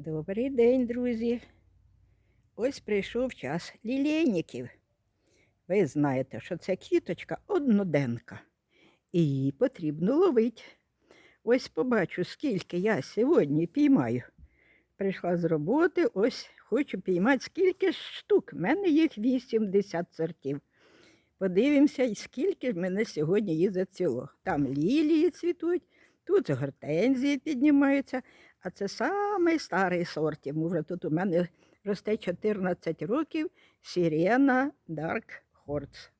Добрий день, друзі. Ось прийшов час лілейників. Ви знаєте, що це квіточка одноденка. І її потрібно ловити. Ось побачу, скільки я сьогодні піймаю. Прийшла з роботи, ось хочу піймати скільки штук. У мене їх 80 сортів. Подивимося, скільки ж мене сьогодні їх заціло. Там лілії цвітуть, тут гортензії піднімаються, а це самий старий сорт. Вже тут у мене росте 14 років Сірена Dark Horse.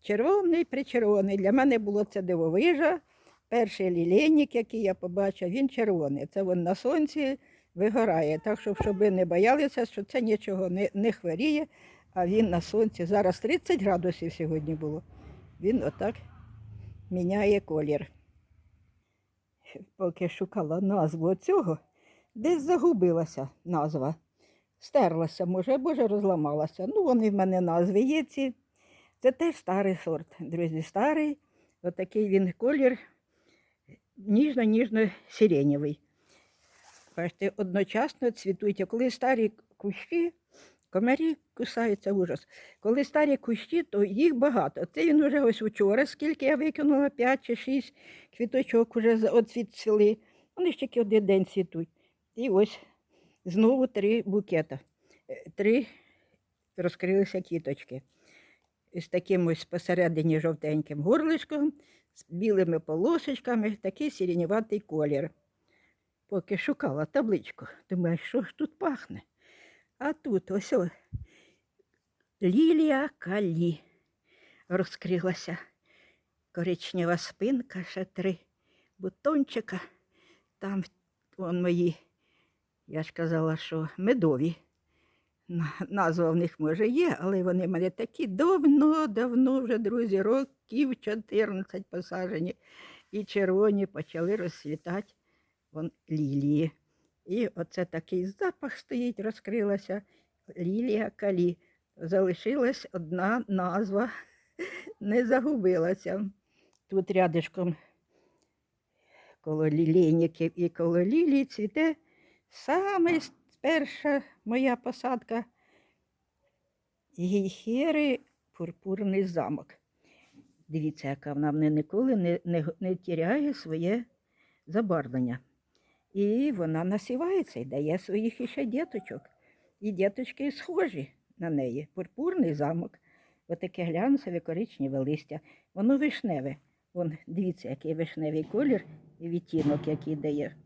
Червоний причервоний. Для мене було це дивовижа. Перший лілейник, який я побачив, він червоний. Це він на сонці вигорає. Так що, щоб ви не боялися, що це нічого не, не хворіє, а він на сонці. Зараз 30 градусів сьогодні було. Він отак міняє колір. Поки шукала назву цього, десь загубилася назва. Стерлася, може, може, розламалася. Ну, вони в мене назви є ці. Це теж старий сорт, друзі, старий. Отакий він колір ніжно-ніжно-сиренєвий. Бачите, одночасно цвітуть. А коли старі кущі, комарі кусаються ужас. Коли старі кущі, то їх багато. Це він уже ось вчора, скільки я викинула, 5 чи 6 квіточок уже оцвіцили. Вони ж тільки один день цвітуть. І ось знову три букета. Е, Три розкрилися квіточки. З таким ось посередині жовтеньким горлишком, з білими полосочками, такий сіреніватий колір. Поки шукала табличку, думаю, що ж тут пахне. А тут ось о, лілія калі розкрилася. Коричнева спинка, ще три бутончика. Там вон мої, я ж казала, що медові. Назва в них може є, але вони в мене такі давно-давно вже, друзі, років 14 посаджені. І червоні почали розцвітати вон лілії. І оце такий запах стоїть, розкрилася лілія калі. Залишилась одна назва, не загубилася. Тут рядишком коло лілейників і коло лілії цвіте саме перша моя посадка гейхери пурпурний замок. Дивіться, яка вона мене ніколи не, не, не тіряє своє забарвлення. І вона насівається і дає своїх іще діточок. І діточки схожі на неї. Пурпурний замок, отаке глянцеве коричневе листя. Воно вишневе. Вон, дивіться, який вишневий колір і відтінок, який дає.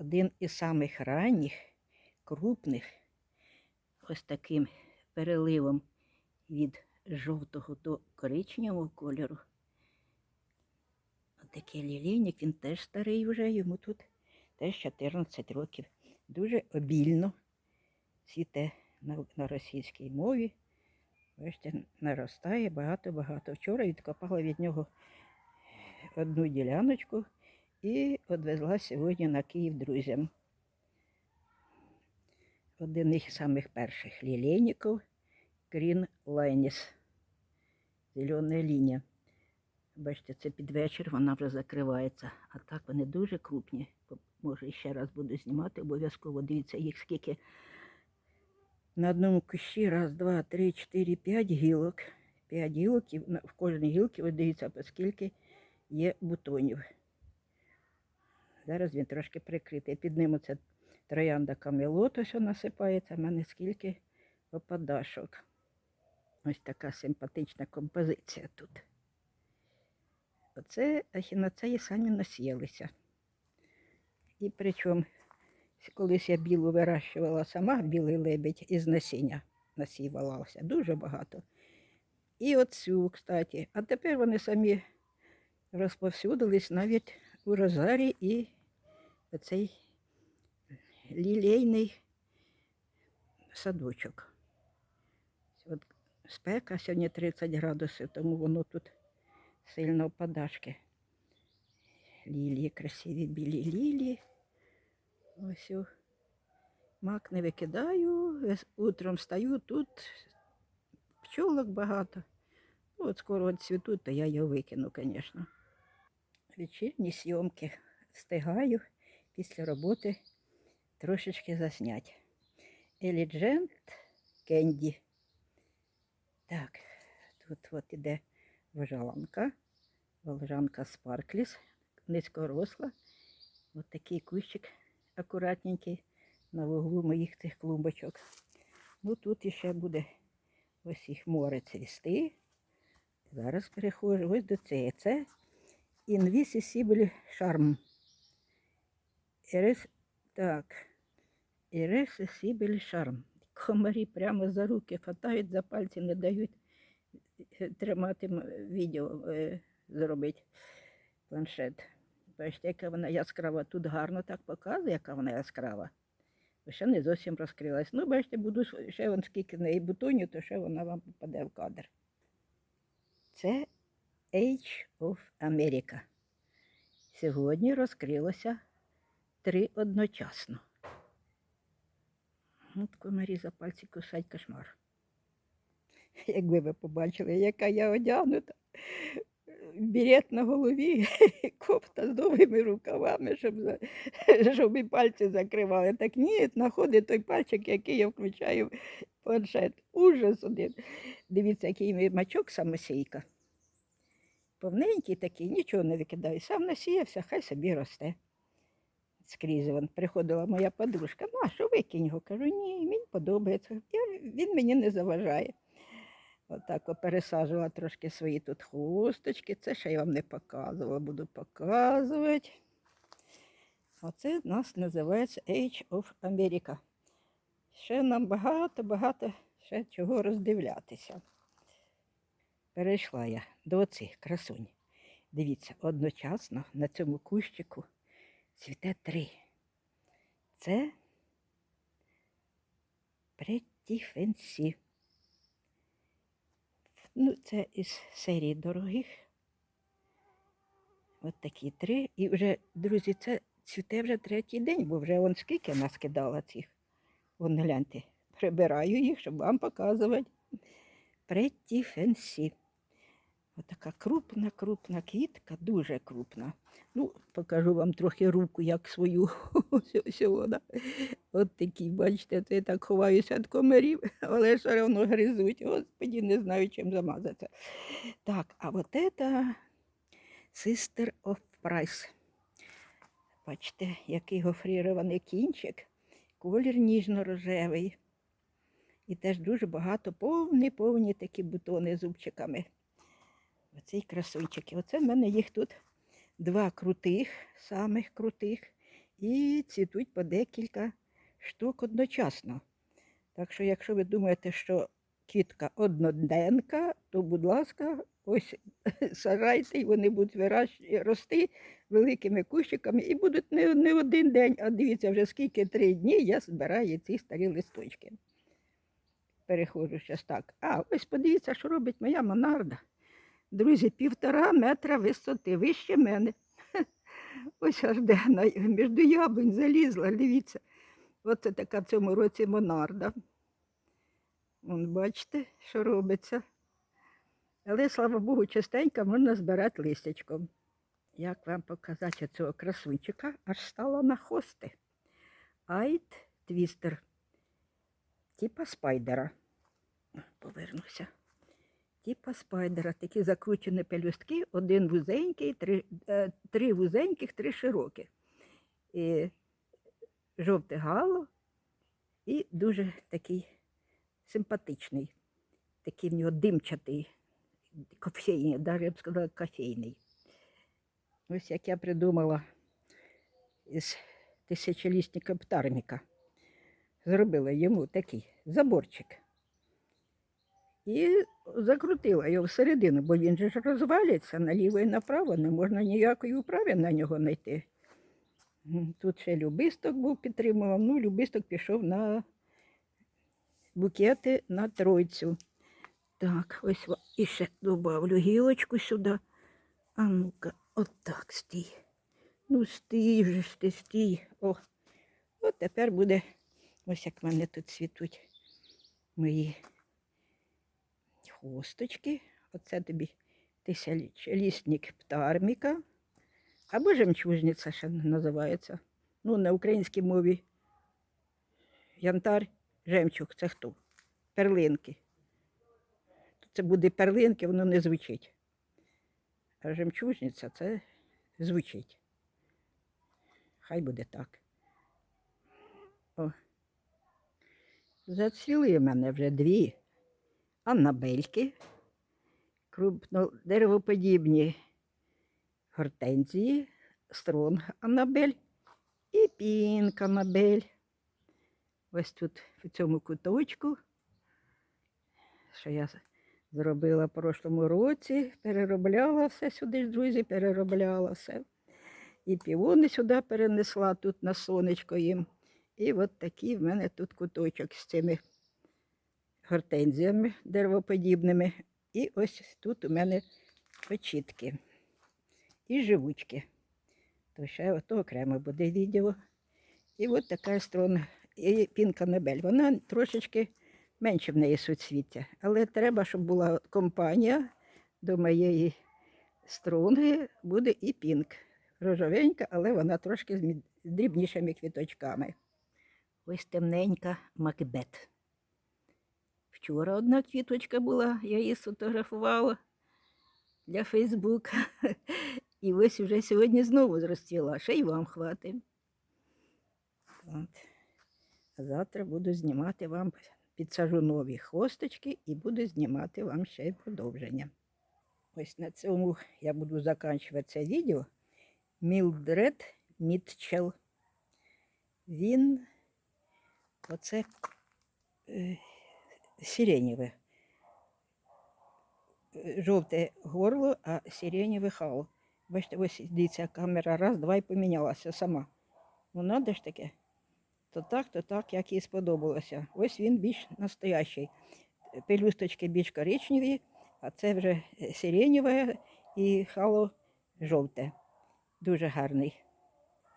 Один із самих ранніх, крупних, ось таким переливом від жовтого до коричневого кольору. Отакий лілейник, він теж старий вже, йому тут теж 14 років. Дуже обільно цвіте на, на російській мові. Бачите, наростає багато-багато. Вчора відкопала від нього одну діляночку і відвезла сьогодні на Київ друзям. Один із самих перших лілейників Green Linis. Зелена лінія. Бачите, це під вечір вона вже закривається. А так вони дуже крупні. Може, ще раз буду знімати, обов'язково дивіться їх скільки. На одному кущі раз, два, три, чотири, п'ять гілок. П'ять гілок, і в кожній гілці, ви дивіться, скільки є бутонів. Зараз він трошки прикритий. Під ним оце троянда камелот, ось насипається. У мене скільки опадашок. Ось така симпатична композиція тут. Оце ахіноцеї самі насіялися. І причому колись я білу вирощувала сама, білий лебедь із насіння насівалася. Дуже багато. І оцю, кстати. А тепер вони самі розповсюдились навіть у розарі і оцей лілейний садочок. От спека сьогодні 30 градусів, тому воно тут сильно опадашки. Лілії, красиві білі лілії. Ось мак не викидаю. Утром встаю, тут пчолок багато. Ну, От скоро цвітуть, то я його викину, звісно. Вечірні зйомки встигаю після роботи трошечки заснять. Еліджент Кенді. Так, тут от іде вожаланка. Волжанка Спаркліс, низькоросла. Ось такий кущик акуратненький на вуглу моїх цих клумбочок. Ну тут іще буде ось їх море цвісти. Зараз переходжу ось до цієї. Це Invisible Charm. Ірис, так. Irresistible Charm. Комарі прямо за руки хватають, за пальці не дають е, тримати відео е, зробити планшет. Бачите, яка вона яскрава. Тут гарно так показує, яка вона яскрава. Ще не зовсім розкрилась. Ну, бачите, буду ще вон скільки в неї бутонів, то ще вона вам попаде в кадр. Це Age of America. Сьогодні розкрилося три одночасно. От комарі за пальці кусать кошмар. Якби ви побачили, яка я одягнута. Берет на голові, кофта з довгими рукавами, щоб, щоб і пальці закривали. Так ні, знаходить той пальчик, який я включаю в планшет. Ужас один. Дивіться, який мій мачок самосійка. Повненький такий, нічого не викидаю. Сам насіявся, хай собі росте. Скрізь вон приходила моя подружка. Ну, а що викинь його? Кажу, ні, мені подобається. Я, він мені не заважає. Отак от пересаджувала трошки свої тут хусточки. Це ще я вам не показувала, буду показувати. Оце в нас називається Age of America. Ще нам багато-багато ще чого роздивлятися. Перейшла я до оцих красунь. Дивіться, одночасно на цьому кущику цвіте три. Це Fancy. Ну, це із серії дорогих. От такі три. І вже, друзі, це цвіте вже третій день, бо вже он скільки нас кидала цих. Вон гляньте, прибираю їх, щоб вам показувати. Pretty Fancy. Отака крупна, крупна квітка, дуже крупна. Ну, покажу вам трохи руку, як свою. Ось. От такі, бачите, це я так ховаюся від комарів, але все одно гризуть. Господі, не знаю, чим замазатися. Так, а от це Sister of Price. Бачите, який гофрірований кінчик, колір ніжно-рожевий. І теж дуже багато повні, повні такі бутони зубчиками. Оцей красунчики. Оце в мене їх тут два крутих, самих крутих, і цвітуть по декілька штук одночасно. Так що, якщо ви думаєте, що квітка одноденка, то, будь ласка, ось сажайте, і вони будуть рости великими кущиками і будуть не, не один день, а дивіться, вже скільки три дні я збираю ці старі листочки. Переходжу зараз так. А, ось подивіться, що робить моя монарда. Друзі, півтора метра висоти, вище мене. Ось аж де між яблунь залізла, дивіться. Оце така в цьому році монарда. Вон, бачите, що робиться. Але, слава Богу, частенько можна збирати листячком. Як вам показати цього красунчика, аж стала на хости. Айт твістер. Типа спайдера. Повернуся. Типа спайдера. Такі закручені пелюстки, один вузенький, три, е, три вузеньких, три широких. І жовте гало і дуже такий симпатичний. Такий в нього димчатий, кофейний, навіть я б сказала, кофейний. Ось як я придумала із тисячолісника птарміка. Зробила йому такий заборчик. І закрутила його всередину, бо він же ж розвалиться наліво і направо, не можна ніякої управи на нього знайти. Тут ще любисток був підтримував, ну, любисток пішов на букети на тройцю. Так, ось і ще добавлю гілочку сюди. А ну-ка, отак стій. Ну, стій вже ж ти, стій. О, от тепер буде, ось як в мене тут цвітуть мої хусточки. Оце тобі тисячолісник птарміка. Або жемчужниця ще називається. Ну, на українській мові. Янтар, жемчуг це хто? Перлинки. Це буде перлинки, воно не звучить. А жемчужниця це звучить. Хай буде так. О. Зацвіли мене вже дві аннабельки, крупно деревоподібні гортензії, стронг аннабель і пінк аннабель. Ось тут в цьому куточку, що я зробила в прошлому році, переробляла все сюди, друзі, переробляла все. І півони сюди перенесла тут на сонечко їм. І от такий в мене тут куточок з цими гортензіями деревоподібними. І ось тут у мене почітки і живучки. То ще ото окремо буде відео. І от така строна, і пінка Небель. Вона трошечки менше в неї суцвіття. Але треба, щоб була компанія до моєї стронги, буде і пінк. Рожовенька, але вона трошки з дрібнішими квіточками. Ось темненька Макбет. Вчора одна квіточка була, я її сфотографувала для Фейсбука. І ось вже сьогодні знову розцвіла, ще й вам хватить. От. Завтра буду знімати вам, підсажу нові хосточки і буду знімати вам ще й продовження. Ось на цьому я буду закінчувати це відео. Мілдред Мітчел. Він оце е, сиренєве. Е, Жовте горло, а сиренєве хало. Бачите, ось дивіться, камера раз, два і помінялася сама. Ну, надо ж таке. То так, то так, як їй сподобалося. Ось він більш настоящий. Пелюсточки більш коричневі, а це вже е, сиренєве і хало жовте. Дуже гарний.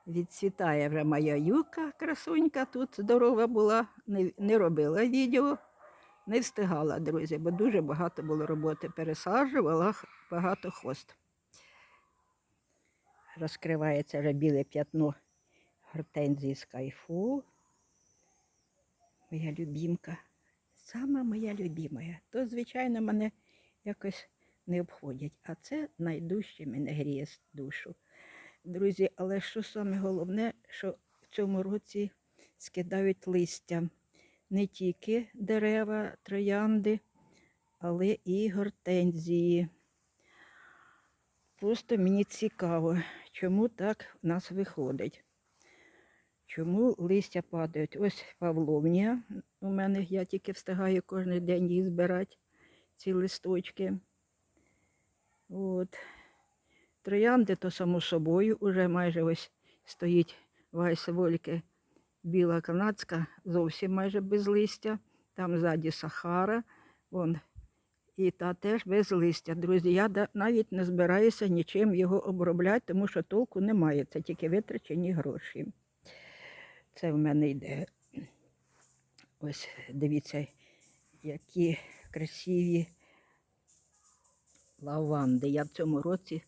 Відцвітає вже моя юка, красунька, тут здорова була, не, не робила відео, не встигала, друзі, бо дуже багато було роботи. Пересаджувала багато хост. Розкривається вже біле п'ятно гортензії Skyfall. Моя любімка. Сама моя любимая. То, звичайно, мене якось не обходять. А це найдужче мене гріє душу. Друзі, але що саме головне, що в цьому році скидають листя не тільки дерева, троянди, але і гортензії. Просто мені цікаво, чому так в нас виходить. Чому листя падають? Ось павловнія. У мене я тільки встигаю кожен день її збирати, ці листочки. От. Троянди то само собою, уже майже ось стоїть Вайса Вольке біла канадська, зовсім майже без листя. Там ззаді Сахара, вон, і та теж без листя. Друзі, я навіть не збираюся нічим його обробляти, тому що толку немає. Це тільки витрачені гроші. Це в мене йде. Ось дивіться, які красиві лаванди. Я в цьому році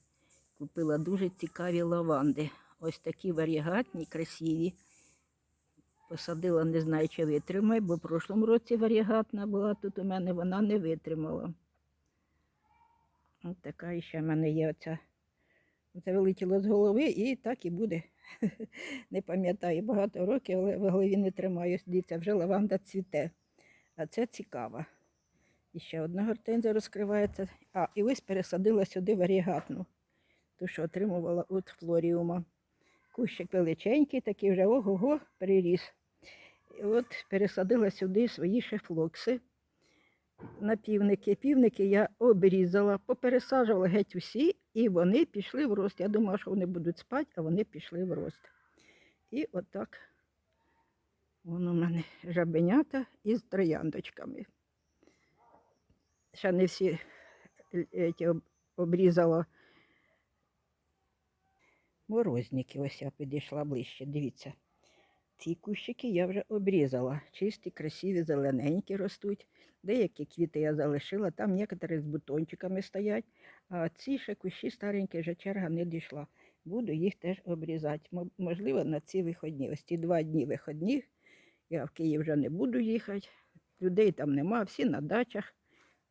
купила дуже цікаві лаванди. Ось такі варігатні, красиві. Посадила, не знаю, чи витримає, бо в прошлому році варігатна була тут у мене, вона не витримала. Ось така ще в мене є оця. Це вилетіло з голови і так і буде. Не пам'ятаю багато років, але в голові не тримаю. Дивіться, вже лаванда цвіте. А це цікаво. І ще одна гортензія розкривається. А, і ось пересадила сюди варігатну, ту, що отримувала від флоріума. Кущик величенький, такий вже ого-го переріс. І от пересадила сюди свої шефлокси на півники. Півники я обрізала, попересаджувала геть усі, і вони пішли в рост. Я думала, що вони будуть спати, а вони пішли в рост. І отак воно в мене жабенята із трояндочками. Ще не всі е, об- обрізала морозники. Ось я підійшла ближче. Дивіться. Ці кущики я вже обрізала. Чисті, красиві, зелененькі ростуть. Деякі квіти я залишила, там некоторі з бутончиками стоять, а ці ще кущі старенькі, вже черга не дійшла. буду їх теж обрізати. Можливо, на ці виходні. Ось ці два дні виходних. Я в Київ вже не буду їхати. Людей там нема, всі на дачах.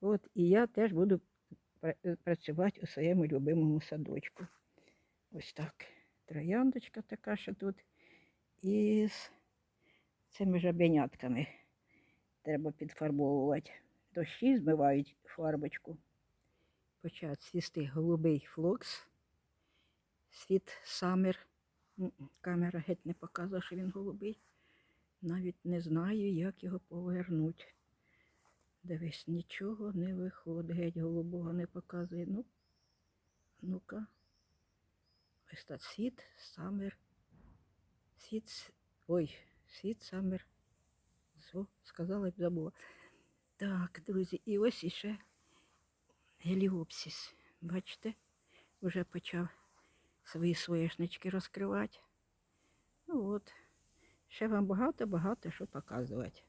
От, і я теж буду працювати у своєму любимому садочку. Ось так. Трояндочка така, що тут. І з цими жабенятками треба підфарбовувати. Дощі змивають фарбочку. Почав цвісти голубий флокс. Світ самер. Камера геть не показує, що він голубий. Навіть не знаю, як його повернути. Дивись, нічого не виходить, геть голубого не показує. Ну, ну-ка. Ось так світ, самер. Світ, ой, світ, самер. Зо, сказала б забула. Так, друзі, і ось іще геліопсис. Бачите, вже почав свої соєшнички розкривати. Ну от, ще вам багато-багато що показувати.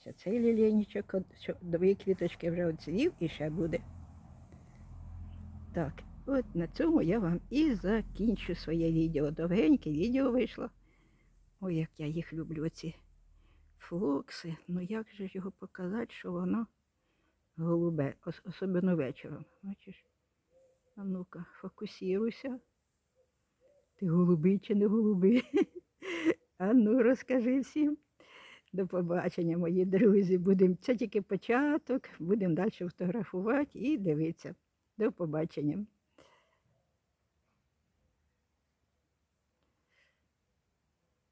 Ще цей лілейничок, дві квіточки вже оцвів і ще буде. Так, от на цьому я вам і закінчу своє відео. Довгеньке відео вийшло. Ой, як я їх люблю, оці флокси. Ну як же його показати, що воно голубе, ос- особливо вечором. Бачиш? А ну-ка, фокусіруйся. Ти голубий чи не голубий? А ну розкажи всім. До побачення, мої друзі. Будем, це тільки початок, будемо далі фотографувати і дивитися. До побачення.